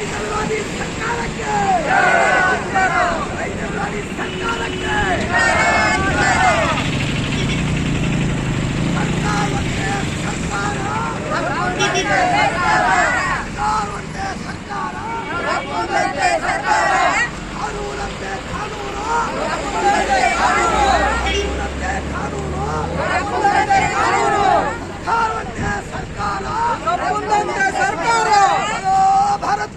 ರೈತ ವಿರೋಧಿ ಸರ್ಕಾರಕ್ಕೆ ರೈತ ವಿರೋಧಿ ಸರ್ಕಾರಕ್ಕೆ ಸರ್ಕಾರ ಒಂದೇ ಸರ್ಕಾರ ಸರ್ಕಾರ ಒಂದೇ ಸರ್ಕಾರ ಕಾನೂನಂತೆ ಕಾನೂನು ಕಾನೂನಂತೆ ಕಾನೂನು ಸರ್ಕಾರ ಒಂದೇ ಸರ್ಕಾರ ಸರ್ಕಾರ ಹಲೋ ಭಾರತ್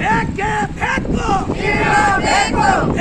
ಬೇಕೇ ಬೇಕು ಬೇಕೇ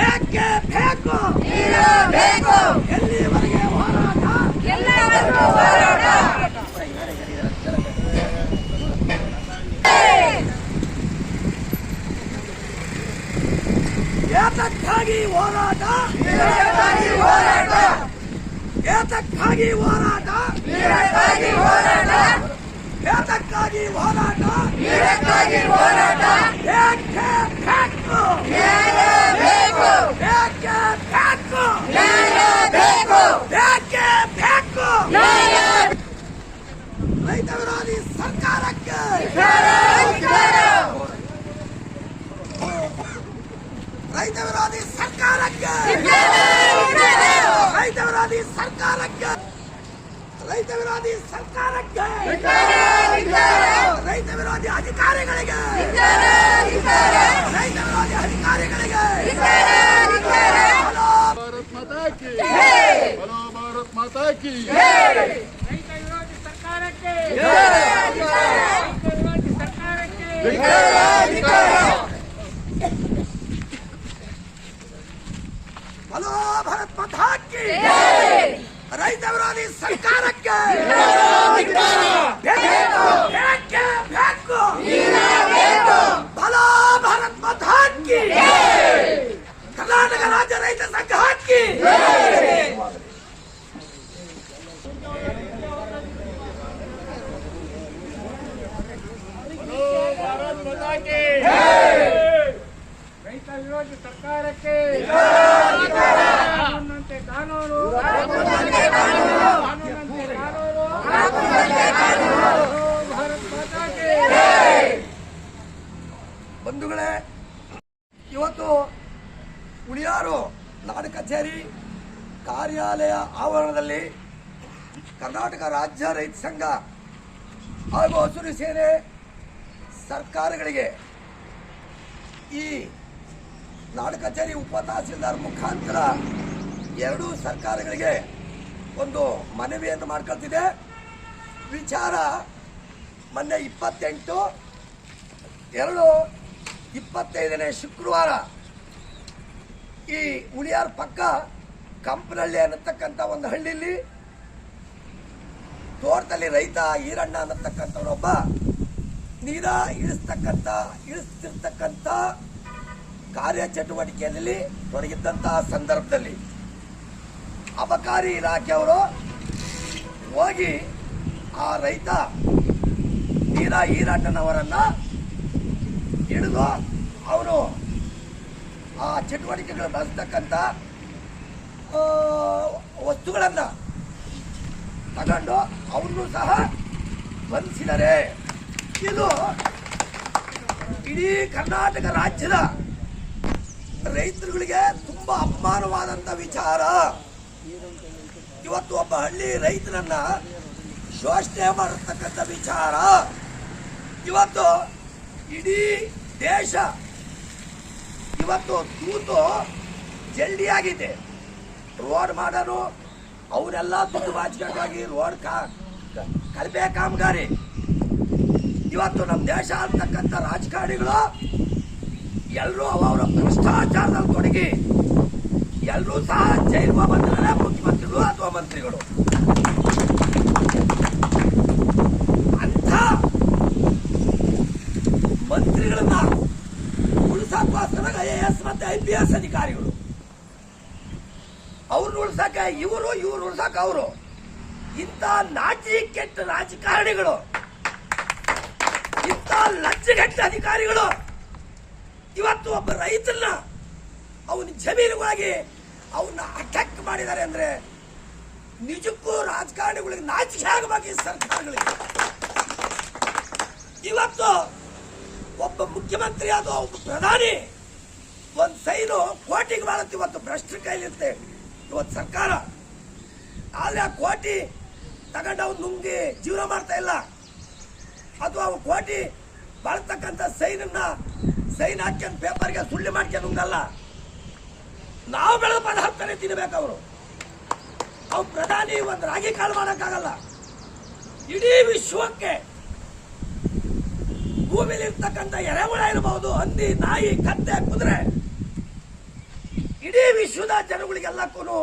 की ರೈತ ವಿರೋಧಿ ಸರ್ಕಾರಕ್ಕೆ ರೈತ ವಿರೋಧಿ ಸರ್ಕಾರಕ್ಕೆ ಹಲೋ ಭರತ್ ಮಾತಾ ಕಿ. ರೈತ ವಿರೋಧಿ ಸರ್ಕಾರಕ್ಕೆ. ಬೇಕು, ಬೇಕೇ ಬೇಕು. ಹಲೋ ಭಾರತ್ ಮಾತಾ ಕಿ. ಕರ್ನಾಟಕ ರಾಜ್ಯ ರೈತ ಸಂಘ ಹಾಕಿ. ಮಾತಾಗೆ ರೈತ ವಿರೋಧಿ ಸರ್ಕಾರಕ್ಕೆ. ಕಾನೂನಂತೆ ಕಾನೂನು. ಕಾನೂನಂತೆ ಕಾನೂನು. ಬಂಧುಗಳೇ ಇವತ್ತು ಉಳಿಯಾರು ನಾಡು ಕಚೇರಿ ಕಾರ್ಯಾಲಯ ಆವರಣದಲ್ಲಿ ಕರ್ನಾಟಕ ರಾಜ್ಯ ರೈತ ಸಂಘ ಹಾಗೂ ಹಸಿರು ಸೇನೆ ಸರ್ಕಾರಗಳಿಗೆ ಈ ನಾಡು ಕಚೇರಿ ಉಪ ತಹಸೀಲ್ದಾರ್ ಮುಖಾಂತರ ಎರಡೂ ಸರ್ಕಾರಗಳಿಗೆ ಒಂದು ಮನವಿಯನ್ನು ಮಾಡ್ಕೊಳ್ತಿದೆ. ವಿಚಾರ ಮೊನ್ನೆ ಇಪ್ಪತ್ತೆಂಟು, ಎರಡು ಇಪ್ಪತ್ತೈದನೇ ಶುಕ್ರವಾರ ಈ ಉಳಿಯಾರ್ ಪಕ್ಕ ಕಂಪನಹಳ್ಳಿ ಅನ್ನತಕ್ಕಂಥ ಒಂದು ಹಳ್ಳಿಲಿ ತೋಟದಲ್ಲಿ ರೈತ ಈರಣ್ಣ ಅನ್ನತಕ್ಕಂಥವನೊಬ್ಬ ನೀರ ಇಳಿಸ್ತಕ್ಕಂಥ, ಇಳಿಸ್ತಿರ್ತಕ್ಕಂಥ ಕಾರ್ಯಚಟುವಟಿಕೆಯಲ್ಲಿ ತೊಡಗಿದ್ದಂತಹ ಸಂದರ್ಭದಲ್ಲಿ ಅಬಕಾರಿ ಇಲಾಖೆಯವರು ಹೋಗಿ ಆ ರೈತ ನೀರ ಈರಾಟನವರನ್ನ ಹಿಡಿದು ಅವನು ಆ ಚಟುವಟಿಕೆಗಳು ಬಳಸ್ತಕ್ಕಂಥ ವಸ್ತುಗಳನ್ನು ತಗೊಂಡು ಅವ್ರನ್ನೂ ಸಹ ಬಂಧಿಸಿದ್ದಾರೆ. ಇದು ಇಡೀ ಕರ್ನಾಟಕ ರಾಜ್ಯದ ರೈತರುಗಳಿಗೆ ತುಂಬಾ ಅಪಮಾನವಾದಂತ ವಿಚಾರ. ಇವತ್ತು ಒಬ್ಬ ಹಳ್ಳಿ ರೈತನನ್ನ ಶೋಷಣೆ ಮಾಡತಕ್ಕಂಥ ವಿಚಾರ. ಇವತ್ತು ಇಡೀ ದೇಶ ಇವತ್ತು ತೂತು ಜಲ್ದಿಯಾಗಿದೆ ರೋಡ್ ಮಾಡೋರು, ಅವರೆಲ್ಲ ದುಡ್ಡು ಬಾಚಿಕೊಂಡಾಗಿ ರೋಡ್ ಕಾ ಕಳಪೆ ಕಾಮಗಾರಿ. ಇವತ್ತು ನಮ್ಮ ದೇಶ ಅಂತಕ್ಕಂಥ ರಾಜಕಾರಣಿಗಳು ಎಲ್ಲರೂ ಅವರ ಭ್ರಷ್ಟಾಚಾರದಲ್ಲಿ ತೊಡಗಿ ಎಲ್ಲರೂ ಸಹ ಜೈಲು ಬಂದಿದ್ದಾರೆ, ಮುಖ್ಯಮಂತ್ರಿಗಳು ಅಥವಾ ಮಂತ್ರಿಗಳು. ಅಂಥ ಮಂತ್ರಿಗಳನ್ನ ಉಳಿಸಾಕೋಸ್ಕರ ಐ ಎ ಎಸ್ ಮತ್ತೆ ಐ ಪಿ ಎಸ್ ಅಧಿಕಾರಿಗಳು. ಅವ್ರನ್ನ ಉಳ್ಸಕ ಇವರು ಇವ್ರು ಉಳ್ಸಕ ಅವರು. ಇಂಥ ನಾಚಿ ಕೆಟ್ಟ ರಾಜಕಾರಣಿಗಳು. ಇಂಥ ಅಧಿಕಾರಿಗಳು ಇವತ್ತು ಒಬ್ಬ ರೈತನ ಅವನ ಜಮೀನುಗಾಗಿ ಅವನ್ನ ಅಟ್ಯಾಕ್ ಮಾಡಿದ್ದಾರೆ ಅಂದ್ರೆ ನಿಜಕ್ಕೂ ರಾಜಕಾರಣಿಗಳಿಗೆ ನಾಚಿಕೆ ಈ ಸರ್ಕಾರಗಳಿಗೆ. ಇವತ್ತು ಒಬ್ಬ ಮುಖ್ಯಮಂತ್ರಿ ಅದು ಒಬ್ಬ ಪ್ರಧಾನಿ ಒಂದು ಸೈನು ಕೋಟಿಗೆ ಮಾಡುತ್ತೆ ಇವತ್ತು ಭ್ರಷ್ಟರ ಕೈಲಿರುತ್ತೆ ಇವತ್ತು ಸರ್ಕಾರ. ಆದ್ರೆ ಆ ಕೋಟಿ ತಗೊಂಡು ಅವ್ನು ನುಂಗಿ ಜೀವನ ಮಾಡ್ತಾ ಇಲ್ಲ. ಅಥವಾ ಅವ ಕೋಟಿ ಬಾಳ್ತಕ್ಕಂಥ ಸೈನನ್ನ ಸೈನ್ ಹಾಕ್ಯಂತ ಪೇಪರ್ಗೆ ಸುಳ್ಳು ಮಾಡ್ಕೊಂಡು ಹಂಗಲ್ಲ ನಾವು ಬೆಳೆದ ಪದಾರ್ಥನೇ ತಿನ್ಬೇಕು ಅವರು. ಅವ್ರು ಪ್ರಧಾನಿ ಒಂದು ರಾಗಿ ಕಾಳು ಮಾಡೋಕ್ಕಾಗಲ್ಲ. ಇಡೀ ವಿಶ್ವಕ್ಕೆ ಭೂಮಿಲಿ ಇರ್ತಕ್ಕಂಥ ಎರೆಹುಳ ಇರಬಹುದು ಹಂದಿ, ನಾಯಿ, ಕತ್ತೆ, ಕುದುರೆ. ಇಡೀ ವಿಶ್ವದ ಜನಗಳಿಗೆಲ್ಲಕ್ಕೂ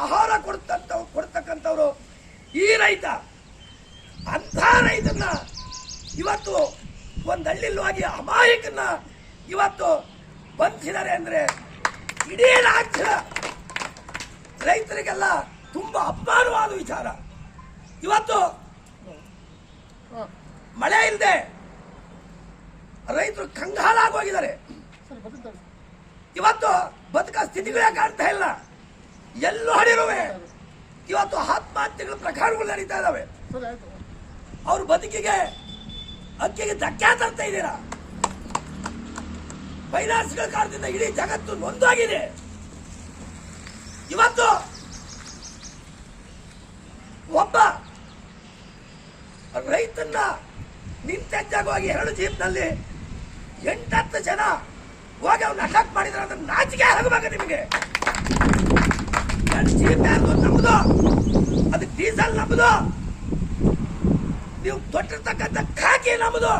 ಆಹಾರ ಕೊಡ್ತಂತ, ಕೊಡ್ತಕ್ಕಂಥವ್ರು ಈ ರೈತ. ಅಂಥ ರೈತನ್ನ ಇವತ್ತು ಒಂದು ಹಳ್ಳಿಲ್ವಾಗಿ ಹೋಗಿ ಅಮಾಯಕನ್ನ ಇವತ್ತು ಬಂಧಿಸಿದ್ದಾರೆ ಅಂದ್ರೆ ಇಡೀ ರಾಜ್ಯ ರೈತರಿಗೆಲ್ಲ ತುಂಬಾ ಅಪಮಾನವಾದ ವಿಚಾರ. ಇವತ್ತು ಮಳೆ ಇಲ್ಲದೆ ರೈತರು ಕಂಗಾಲಾಗಿ ಹೋಗಿದ್ದಾರೆ. ಇವತ್ತು ಬದುಕ ಸ್ಥಿತಿಗಳೇ ಕಾಣ್ತಾ ಇಲ್ಲ. ಎಲ್ಲೂ ಹಡಿರುವೆ ಇವತ್ತು ಆತ್ಮಹತ್ಯೆಗಳ ಪ್ರಕಾರಗಳು ನಡೀತಾ ಇದಾವೆ ಅವ್ರ ಬದುಕಿಗೆ ಅಕ್ಕಿಗೆ ಧಕ್ಕೆ ತರ್ತಾ ಇದ್ದೀರಾ? ಫೈನಾನ್ಸ್ಗಳ ಕಾರಣದಿಂದ ಇಡೀ ಜಗತ್ತು ನೊಂದಾಗಿದೆ. ಇವತ್ತು ಒಬ್ಬ ರೈತನ್ನ ನಿಂತೆಜ್ಜಾಗಿ ಎರಡು ಜೀಪ್ನಲ್ಲಿ ಎಂಟತ್ತು ಜನ ಹೋಗಿ ಅವ್ನ ಅಟ್ಯಾಕ್ ಮಾಡಿದ್ರೆ ಅದನ್ನ ನಾಚಿಕೆ ಆಗಬೇಕು ನಿಮಗೆ. ಜೀಪ್ ನಮ್ದು. ಅದಕ್ಕೆ ಡೀಸೆಲ್ ನಮ್ದು. ನೀವು ತೊಟ್ಟಿರ್ತಕ್ಕಂಥ ಖಾಕಿ ನಮ್ಮದು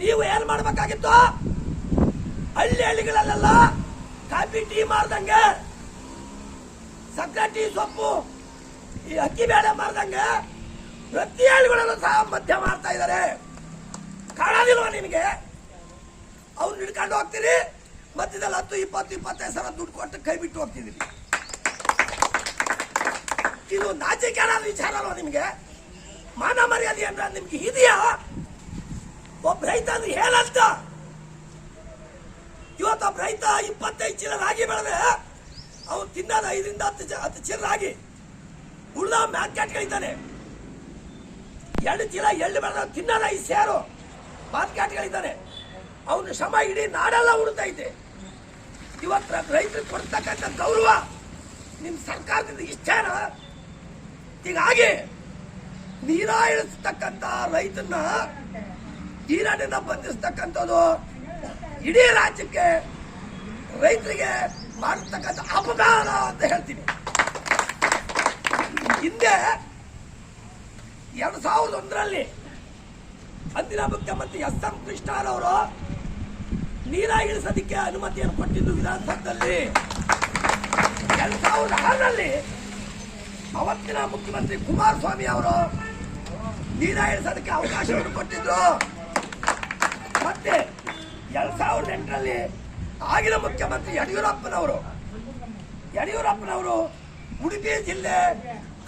ನೀವು ಏನ್ ಮಾಡ್ಬೇಕಾಗಿತ್ತು ಹಳ್ಳಿ ಹಳ್ಳಿಗಳಲ್ಲೆಲ್ಲ ಕಾಫಿ, ಟೀ ಮಾರ್ದಂಗೆ, ಸಕ್ಕರೆ, ಟೀ, ಸೊಪ್ಪು, ಈ ಅಕ್ಕಿ ಬೇಳೆ ಮಾರ್ದಂಗೆ ಪ್ರತಿ ಹಳ್ಳಿಗಳಲ್ಲೂ ಸಹ ಮಧ್ಯ ಮಾಡ್ತಾ ಇದ್ದಾರೆ. ಕಾಣೋದಿಲ್ವ ನಿಮಗೆ? ಅವ್ರು ಹಿಡ್ಕೊಂಡು ಹೋಗ್ತೀರಿ, ಮಧ್ಯದಲ್ಲಿ ಹತ್ತು, ಇಪ್ಪತ್ತು, ಇಪ್ಪತ್ತೈದು ಸಾವಿರ ದುಡ್ಡು ಕೊಟ್ಟು ಕೈ ಬಿಟ್ಟು ಹೋಗ್ತಿದ್ದೀರಿ. ಇದು ನಾಚಿಕೆ ವಿಚಾರ ಅಲ್ವಾ ನಿಮಗೆ? ಮಾನ ಮರ್ಯಾದೆ ಅಂದ್ರೆ ನಿಮ್ಗೆ ಇದೆಯಾ? ಒಬ್ಬ ರೈತ ಅಂದ್ರೆ ಹೇಳಂತ. ಇವತ್ತು ಒಬ್ಬ ರೈತ ಇಪ್ಪತ್ತೈದು ಚೀಲ ರಾಗಿ ಬೆಳೆದ್ರೆ ಅವ್ನು ತಿನ್ನೋದು ಐದರಿಂದ ಹತ್ತು ಹತ್ತು ಚೀಲ ರಾಗಿ. ಉಳ್ದ ಕಳಿತಾನೆ ಎರಡು ಚೀಲ ಎಳ್ಳು ಬೆಳೆದ ತಿನ್ನೋದು ಐದು ಸೇರು ಮಾರ್ಕೆಟ್ ಕಳಿತಾನೆ ಅವನು ಶ್ರಮ ಇಡೀ ನಾಡೆಲ್ಲ ಉಳಿತೈತೆ ಇವತ್ತು ರೈತರಿಗೆ ಕೊಡ್ತಕ್ಕಂಥ ಗೌರವ ನಿಮ್ಮ ಸರ್ಕಾರದಿಂದ ಇಷ್ಟೇನಾ? ಹೀಗಾಗಿ ನೀರ ರೈತನ್ನ ನೀರಿನಿಂದ ಬಂಧಿಸ್ತಕ್ಕಂಥದ್ದು ಇಡೀ ರಾಜ್ಯಕ್ಕೆ ರೈತರಿಗೆ ಮಾಡತಕ್ಕಂಥ ಅಪಮಾನ ಅಂತ ಹೇಳ್ತೀನಿ. ಹಿಂದೆ ಎರಡು ಸಾವಿರದ ಒಂದರಲ್ಲಿ ಅಂದಿನ ಮುಖ್ಯಮಂತ್ರಿ ಎಸ್ ಎಂ ಕೃಷ್ಣರವರು ನೀರ ಇಳಿಸೋದಕ್ಕೆ ಅನುಮತಿಯನ್ನು ಕೊಟ್ಟಿದ್ದು ವಿಧಾನಸಭೆಯಲ್ಲಿ ಎರಡು ಸಾವಿರದ ಆರರಲ್ಲಿ ಅವತ್ತಿನ ಮುಖ್ಯಮಂತ್ರಿ ಕುಮಾರಸ್ವಾಮಿ ಅವರು ನೀರ ಇಳಿಸೋದಕ್ಕೆ ಅವಕಾಶವನ್ನು ಕೊಟ್ಟಿದ್ರು. ಮತ್ತೆ ಎರಡ್ ಸಾವಿರದ ಎಂಟರಲ್ಲಿ ಆಗಿನ ಮುಖ್ಯಮಂತ್ರಿ ಯಡಿಯೂರಪ್ಪನವರು ಯಡಿಯೂರಪ್ಪನವರು ಉಡುಪಿ ಜಿಲ್ಲೆ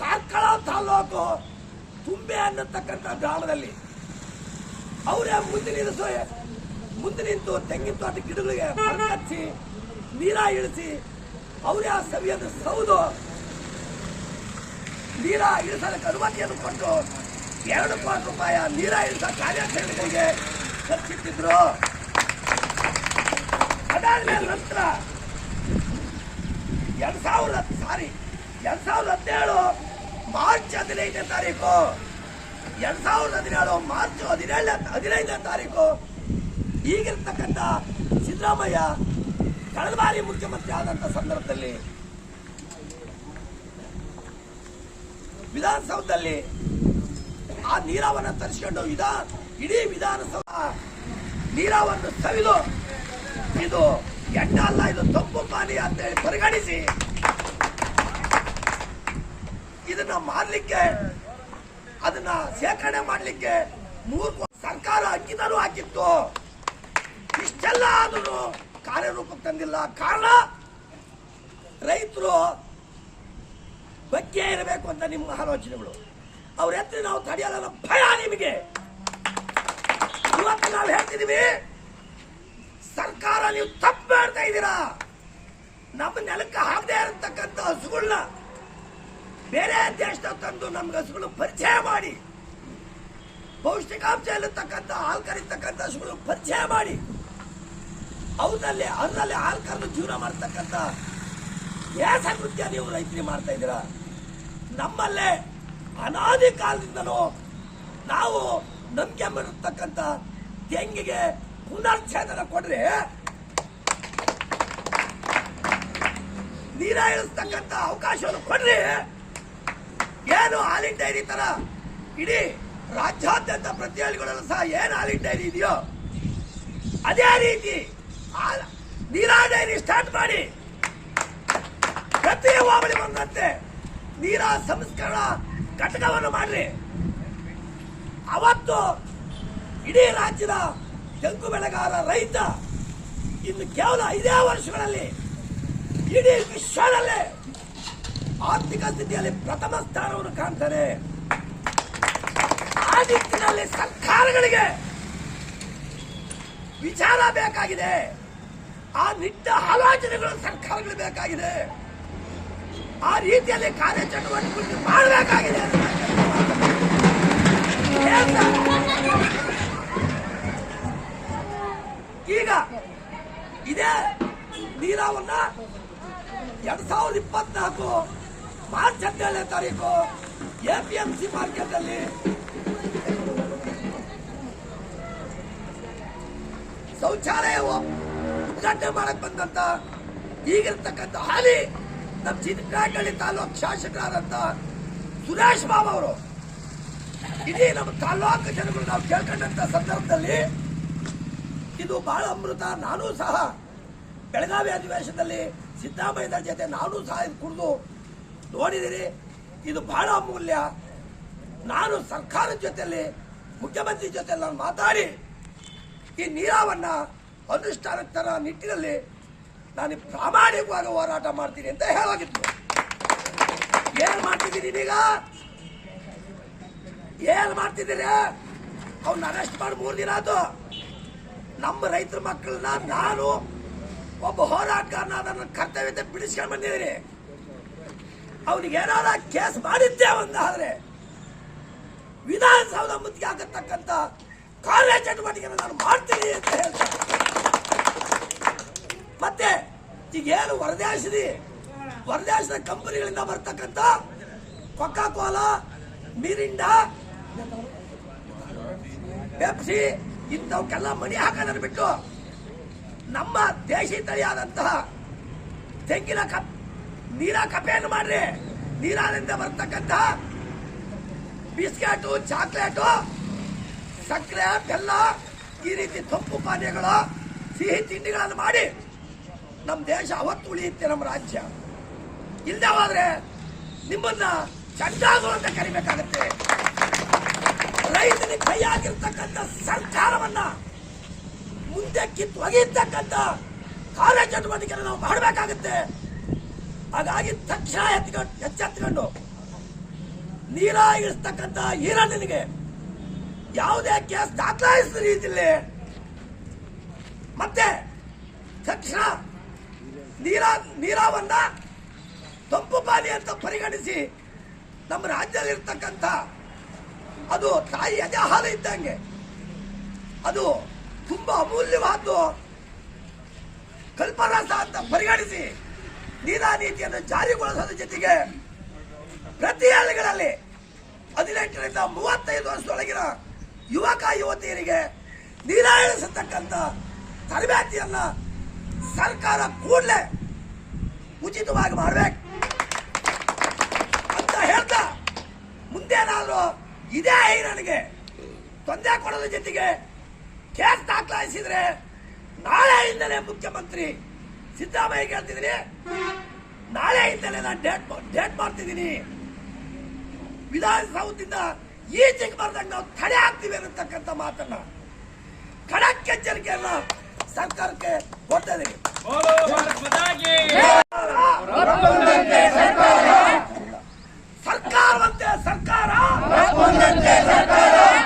ಕಾರ್ಕಳ ತಾಲೂಕು ತುಂಬೆ ಅನ್ನತಕ್ಕಂಥ ಗ್ರಾಮದಲ್ಲಿ ಅವರೇ ಮುಂದೆ ನಿಲ್ಲಿಸೋ, ಮುಂದೆ ನಿಂತು ತೆಂಗಿನ ತೋಟ ಗಿಡಗಳಿಗೆ ಹಚ್ಚಿ, ನೀರ ಇಳಿಸಿ, ಅವರೇ ಆ ಸವಿಯನ್ನು ಸೌದು ನೀರ ಇಳಿಸೋದಕ್ಕೆ ಅನುಮತಿಯನ್ನು ಕೊಟ್ಟು ಎರಡು ಕೋಟಿ ರೂಪಾಯಿ ನೀರ ಇಳಿದ ಕಾರ್ಯಾಚರಣೆಗಳಿಗೆ ಖರ್ಚಿಟ್ಟಿದ್ರು. ಅದಾದ್ಮೇಲೆ ನಂತರ ಎರಡ್ ಸಾವಿರದ ಸಾರಿ, ಎರಡ್ ಸಾವಿರದ ಹದಿನೇಳು ಮಾರ್ಚ್ ಹದಿನೈದನೇ ತಾರೀಕು, ಎರಡ್ ಸಾವಿರದ ಹದಿನೇಳು ಮಾರ್ಚ್ ಹದಿನೇಳನೇ, ಹದಿನೈದನೇ ತಾರೀಕು ಈಗಿರ್ತಕ್ಕಂಥ ಸಿದ್ದರಾಮಯ್ಯ ಕಳೆದ ಬಾರಿ ಮುಖ್ಯಮಂತ್ರಿ ಆದಂತ ಸಂದರ್ಭದಲ್ಲಿ ವಿಧಾನಸೌಧದಲ್ಲಿ ಆ ನೀರಾವನ್ನ ತರಿಸಿಕೊಂಡು ವಿಧಾನ, ಇಡೀ ವಿಧಾನಸಭಾ ನೀರಾವನ್ನು ಸವಿದು, ಇದು ಎಣ್ಣ ಅಲ್ಲ, ಇದು ತಪ್ಪು ಪಾನಿ ಅಂತ ಹೇಳಿ ಪರಿಗಣಿಸಿ. ಇದನ್ನ ಮಾಡಲಿಕ್ಕೆ, ಅದನ್ನ ಶೇಖರಣೆ ಮಾಡಲಿಕ್ಕೆ ಮೂರು ಸರ್ಕಾರ ಸರ್ಕಾರ ಹಾಕಿತ್ತು. ಇಷ್ಟೆಲ್ಲ ಆದರೂ ಕಾರ್ಯರೂಪಕ್ಕೆ ತಂದಿಲ್ಲ. ಕಾರಣ, ರೈತರು ಬಗ್ಗೆ ಇರಬೇಕು ಅಂತ ನಿಮ್ಮ ಆಲೋಚನೆಗಳು. ಅವ್ರ ಎತ್ತಿ ನಾವು ತಡೆಯಲ್ಲ ಭಯ ನಿಮಗೆ. ಇವತ್ತು ನಾವು ಹೇಳ್ತಿದೀವಿ ಸರ್ಕಾರ ನೀವು ತಪ್ಪು ಮಾಡ್ತಾ ಇದ್ದೀರಾ? ನಮ್ಮ ನೆಲಕ್ಕೆ ಹಾಕದೇ ಇರತಕ್ಕಂಥ ಹಸುಗಳನ್ನ ಬೇರೆ ದೇಶದ ತಂದು ನಮ್ಗೆ ಹಸುಗಳು ಪರಿಚಯ ಮಾಡಿ, ಪೌಷ್ಟಿಕಾಂಶ ಇರತಕ್ಕಂಥ ಹಾಲು ಕರಿತಕ್ಕಂಥ ಹಸುಗಳು ಪರಿಚಯ ಮಾಡಿ ಅವನಲ್ಲಿ ಅದರಲ್ಲಿ ಹಾಲು ಕರೆದು ಜೀವನ ಮಾಡ್ತಕ್ಕಂಥ ಏಸ ಕೃತ್ಯ ನೀವು ರೈತರಿ ಮಾಡ್ತಾ ಇದ್ದೀರಾ? ನಮ್ಮಲ್ಲೇ ಅನಾದಿ ಕಾಲದಿಂದಲೂ ನಾವು ನಂಬಿಕೆ ಮಾಡಿರ್ತಕ್ಕಂಥ ತೆಂಗಿಗೆ ಪುನರ್ಚೇತನ ಕೊಡ್ರಿ. ನೀರ ಅವಕಾಶವನ್ನು ಕೊಡ್ರಿ. ಏನು ಹಾಲಿನ ಡೈರಿ ತರ ಇಡೀ ರಾಜ್ಯಾದ್ಯಂತ ಪ್ರತಿ ಸಹ ಏನು ಹಾಲಿನ ಡೈರಿ ಇದೆಯೋ, ಅದೇ ರೀತಿ ನೀರಾ ಡೈರಿ ಸ್ಟಾರ್ಟ್ ಮಾಡಿ. ಪ್ರತಿ ಹೋಬಳಿ ಬಂದಂತೆ ನೀರ ಸಂಸ್ಕರಣ ಘಟಕವನ್ನು ಮಾಡ್ರಿ. ಅವತ್ತು ಇಡೀ ರಾಜ್ಯದ ತೆಂಗು ಬೆಳೆಗಾರ ರೈತ ಇನ್ನು ಕೇವಲ ಐದೇ ವರ್ಷಗಳಲ್ಲಿ ಇಡೀ ವಿಶ್ವದಲ್ಲೇ ಆರ್ಥಿಕ ಸ್ಥಿತಿಯಲ್ಲಿ ಪ್ರಥಮ ಸ್ಥಾನವನ್ನು ಕಾಣ್ತಾರೆ ಆ ನಿಟ್ಟಿನಲ್ಲಿ ಸರ್ಕಾರಗಳಿಗೆ ವಿಚಾರ ಬೇಕಾಗಿದೆ. ಆ ನಿಟ್ಟ ಆಲೋಚನೆಗಳು ಸರ್ಕಾರಗಳು ಬೇಕಾಗಿದೆ. ಆ ರೀತಿಯಲ್ಲಿ ಕಾರ್ಯಚಟುವಟಿಕೆ ಮಾಡಬೇಕಾಗಿದೆ ಈಗ ಇದೇ ನೀರಾವನ್ನ ಎರಡ್ ಸಾವಿರದ ಇಪ್ಪತ್ನಾಲ್ಕು ಮಾರ್ಚ್ ಹದಿನೇಳನೇ ತಾರೀಕು ಎಪಿಎಂಸಿ ಮಾರ್ಕೆಟ್ ಅಲ್ಲಿ ಶೌಚಾಲಯ ಉದ್ಘಾಟನೆ ಮಾಡಕ್ ಬಂದಂತ ಈಗಿರ್ತಕ್ಕಂಥ ಹಾಲಿ ನಮ್ಮ ಚಿತ್ರಕಳ್ಳಿ ತಾಲೂಕು ಶಾಸಕರಾದಂತ ಸುರೇಶ್ ಬಾಬು ಅವರು. ಇಡೀ ನಮ್ಮ ತಾಲೂಕು ಜನಗಳು ನಾವು ಕೇಳ್ಕೊಂಡಂತ ಸಂದರ್ಭದಲ್ಲಿ ಇದು ಬಹಳ ಅಮೃತ, ನಾನು ಸಹ ಬೆಳಗಾವಿ ಅಧಿವೇಶನದಲ್ಲಿ ಸಿದ್ದರಾಮಯ್ಯನ ಜೊತೆ ನಾನು ಸಹ ಇದು ಕುಡಿದು ನೋಡಿದಿರಿ. ಇದು ಬಹಳ ಅಮೂಲ್ಯ. ನಾನು ಸರ್ಕಾರದ ಜೊತೆಯಲ್ಲಿ, ಮುಖ್ಯಮಂತ್ರಿ ಜೊತೆ ನಾನು ಮಾತಾಡಿ ಈ ನೀರಾವನ್ನ ಅನುಷ್ಠಾನಕ್ಕೆ ತರ ನಿಟ್ಟಿನಲ್ಲಿ ನಾನು ಪ್ರಾಮಾಣಿಕವಾಗಿ ಹೋರಾಟ ಮಾಡ್ತೀನಿ ಅಂತ ಹೇಳೋಗಿತ್ತು ಏನ್ ಮಾಡ್ತಿದ್ದೀರಿ ಈಗ ಏನ್ ಮಾಡ್ತಿದ್ದೀರಿ? ಅವ್ನ ಅರೆಸ್ಟ್ ಮಾಡಿ, ಮೂರು ದಿನ ಆಯ್ತು. ನಮ್ಮ ರೈತರ ಮಕ್ಕಳನ್ನ ನಾನು ಒಬ್ಬ ಹೋರಾಟಗಾರನ ಅದನ್ನ ಕರ್ತವ್ಯತೆ ಬಿಡಿಸ್ಕೊಂಡು ಬಂದಿದ್ದೀನಿ. ಅವನಿಗೆ ಏನಾರ ಕೇಸ್ ಮಾಡಿದ್ದೆ ಒಂದಾದ್ರೆ ವಿಧಾನಸೌಧ ಮುತ್ತಿಗೆ ಆಗತಕ್ಕಂತ ಕಾರ್ಯ ಚಟುವಟಿಕೆ ನಾನು ಮಾಡ್ತೀನಿ ಅಂತ ಹೇಳ್ತಾರೆ ಮತ್ತೆ ಈಗ ಏನು ಹೊರದೇಶದಿ ಹೊರದೇಶದ ಕಂಪನಿಗಳಿಂದ ಬರ್ತಕ್ಕಂತ ಕೊಕ್ಕಾ ಕೋಲಾ ಮೀರಿಂಡ ಪೆಪ್ಸಿ ಇಂಥವಕ್ಕೆಲ್ಲ ಮಣಿ ಹಾಕೋದನ್ನು ಬಿಟ್ಟು ನಮ್ಮ ದೇಶಿ ತಳಿಯಾದಂತಹ ತೆಂಗಿನ ಕಪ್ ನೀರ ಕಪೆಯನ್ನು ಮಾಡ್ರಿ. ನೀರಾದಿಂದ ಬರ್ತಕ್ಕಂತ ಬಿಸ್ಕೆಟು, ಚಾಕ್ಲೇಟು, ಸಕ್ಕರೆ, ಬೆಲ್ಲ, ಈ ರೀತಿ ತಪ್ಪು ಪಾನೀಯಗಳು, ಸಿಹಿ ತಿಂಡಿಗಳನ್ನು ಮಾಡಿ ನಮ್ಮ ದೇಶ ಅವತ್ತು ಉಳಿಯುತ್ತೆ ನಮ್ಮ ರಾಜ್ಯ. ಇಲ್ಲದೆ ಹೋದ್ರೆ ನಿಮ್ಮನ್ನ ಚಂಡಾಗಳು ಅಂತ ಕರಿಬೇಕಾಗತ್ತೆ. ರೈತನಿಗೆ ಕೈ ಆಗಿರ್ತಕ್ಕಂಥ ಸರ್ಕಾರವನ್ನ ಮುಂದೆ ಕಿತ್ತು ಒಗೆಯತಕ್ಕಂಥ ಕಾರ್ಯಚಟುವಟಿಕೆ ನಾವು ಮಾಡಬೇಕಾಗುತ್ತೆ. ಹಾಗಾಗಿ ತಕ್ಷಣ ಎತ್ಕೊಂಡು ಎಚ್ಚೆತ್ಕೊಂಡು ನೀರಾಗಿರ್ತಕ್ಕಂಥ ಈರಣ್ಣನಿಗೆ ಯಾವುದೇ ಕೇಸ್ ದಾಖಲಾಯಿಸಿದ ರೀತಿಯಲ್ಲಿ ಮತ್ತೆ ತಕ್ಷಣ ನೀರ ನೀರಾವನ್ನ ತಂಪು ಪಾನಿ ಅಂತ ಪರಿಗಣಿಸಿ ನಮ್ಮ ರಾಜ್ಯದಲ್ಲಿ ಇರ್ತಕ್ಕಂಥ ಅದು ತಾಯಿ ಅಜ ಹಾಲು ಇದ್ದಂಗೆ. ಅದು ತುಂಬಾ ಅಮೂಲ್ಯವಾದ್ದು ಕಲ್ಪರಸ ಅಂತ ಪರಿಗಣಿಸಿ ನೀರಾ ನೀತಿಯನ್ನು ಜಾರಿಗೊಳಿಸೋದ್ರ ಜೊತೆಗೆ ಪ್ರತಿ ಹಳ್ಳಿಗಳಲ್ಲಿ ಹದಿನೆಂಟರಿಂದ ಮೂವತ್ತೈದು ವರ್ಷದೊಳಗಿನ ಯುವಕ ಯುವತಿಯರಿಗೆ ನೀರಾಳಿಸತಕ್ಕಂಥ ತರಬೇತಿಯನ್ನ ಸರ್ಕಾರ ಕೂಡಲೇ ಉಚಿತವಾಗಿ ಮಾಡಬೇಕು. ಅಂತ ಹೇಳ್ತಾ ಮುಂದೇನಾದ್ರೂ ಇದೇ ನನಗೆ ತೊಂದರೆ ಕೊಡೋದ್ರ ಜೊತೆಗೆ ಕೇಸ್ ದಾಖಲಾಯಿಸಿದ್ರೆ ನಾಳೆಯಿಂದಲೇ ಮುಖ್ಯಮಂತ್ರಿ ಸಿದ್ದರಾಮಯ್ಯ ಹೇಳ್ತಿದ್ದೀನಿ ನಾಳೆಯಿಂದಲೇ ನಾನು ಡೇಟ್ ಡೇಟ್ ಮಾಡ್ತಿದ್ದೀನಿ. ವಿಧಾನಸೌಧದಿಂದ ಈಚೆಗೆ ಬರ್ದಂಗೆ ನಾವು ತಡೆ ಆಗ್ತೀವಿ ಅನ್ನತಕ್ಕಂಥ ಮಾತನ್ನ. ಖಡಕ್ ಎಚ್ಚರಿಕೆಯನ್ನ ಸರ್ಕಾರಕ್ಕೆ ಕೊಡ್ತಾ ಇದೀವಿ ಸರ್ಕಾರವಂತೆ ಸರ್ಕಾರ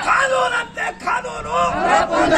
ಕಾನೂನಂತೆ ಕಾನೂನು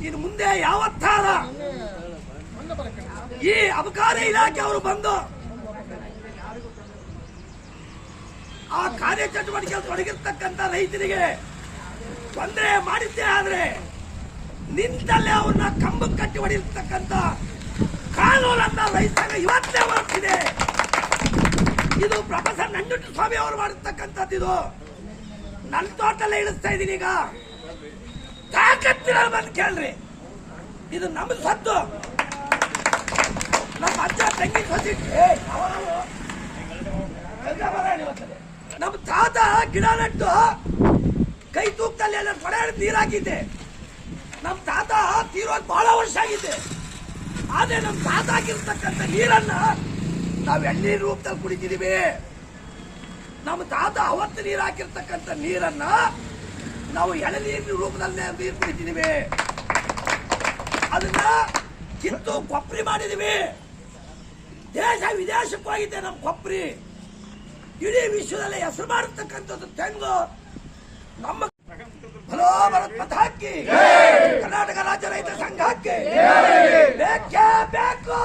ಇದು ಮುಂದೆ ಯಾವತ್ತಾರ ಈ ಅಬಕಾರಿ ಇಲಾಖೆ ಅವರು ಬಂದು ಆ ಕಾರ್ಯ ಚಟುವಟಿಕೆ ತೊಡಗಿರ್ತಕ್ಕಂಥ ರೈತರಿಗೆ ತೊಂದರೆ ಮಾಡಿದ್ದೇ ಆದ್ರೆ ನಿಂತಲ್ಲೇ ಅವ್ರನ್ನ ಕಂಬಕ್ಕೆ ಕಟ್ಟಿ ಹೊಡಿರ್ತಕ್ಕಂತ ಕಾನೂನನ್ನ ರೈತಾಂಗ ಇವತ್ತೇ ಬರ್ತಿದೆ ಇದು ಪ್ರೊಫೆಸರ್ ನಂಜುಂಡ ಸ್ವಾಮಿ ಅವರು ಮಾಡಿರ್ತಕ್ಕಂಥದ್ದು. ಇದು ನನ್ನ ತೋಟಲ್ಲೇ ಇಳಿಸ್ತಾ ಇದ್ದೀನಿ ಈಗ. ತಾಕತ್ತಿನ ಬಂದು ಕೇಳ್ರಿ. ಇದು ನಮ್ಮ ಸತ್ತು. ನಮ್ಮ ಅಜ್ಜ ತಂಗಿ ಸಸಿ. ನಮ್ಮ ತಾತ ಗಿಡ ನೆಟ್ಟು ಕೈ ತೂಕದಲ್ಲಿ ಎಲ್ಲ ಕೊಡೆ ನೀರು ನಮ್ಮ ತಾತ ತೀರೋದ್ ಬಹಳ ವರ್ಷ ಆಗಿದೆ. ಆದ್ರೆ ನಮ್ಮ ತಾತ ಹಾಕಿರ್ತಕ್ಕಂಥ ನೀರನ್ನ ನಾವು ಎಣ್ಣೀರ್ ರೂಪದಲ್ಲಿ ಕುಡಿತಿದೀವಿ. ನಮ್ಮ ತಾತ ಅವತ್ತು ನೀರು ಹಾಕಿರ್ತಕ್ಕಂಥ ನೀರನ್ನ ನಾವು ಎಳನೀರಿನ ರೂಪದಲ್ಲಿ ನೀರು ಕುಡಿತಿದ್ದೀವಿ ಅದನ್ನ ಕಿತ್ತು ಕೊಪ್ಪರಿ ಮಾಡಿದೀವಿ ದೇಶ ವಿದೇಶಕ್ಕೆ ನಮ್ಮ ಕೊಪ್ರಿ. ಇಡೀ ವಿಶ್ವದಲ್ಲಿ ಹೆಸರು ಮಾಡಿರ್ತಕ್ಕಂಥದ್ದು ತೆಂಗು. ನಮ್ಮ ಹಲೋ ಕರ್ನಾಟಕ ರಾಜ್ಯ ರೈತ ಸಂಘಕ್ಕೆ ಹಾಕಿ. ಬೇಕೇ ಬೇಕು.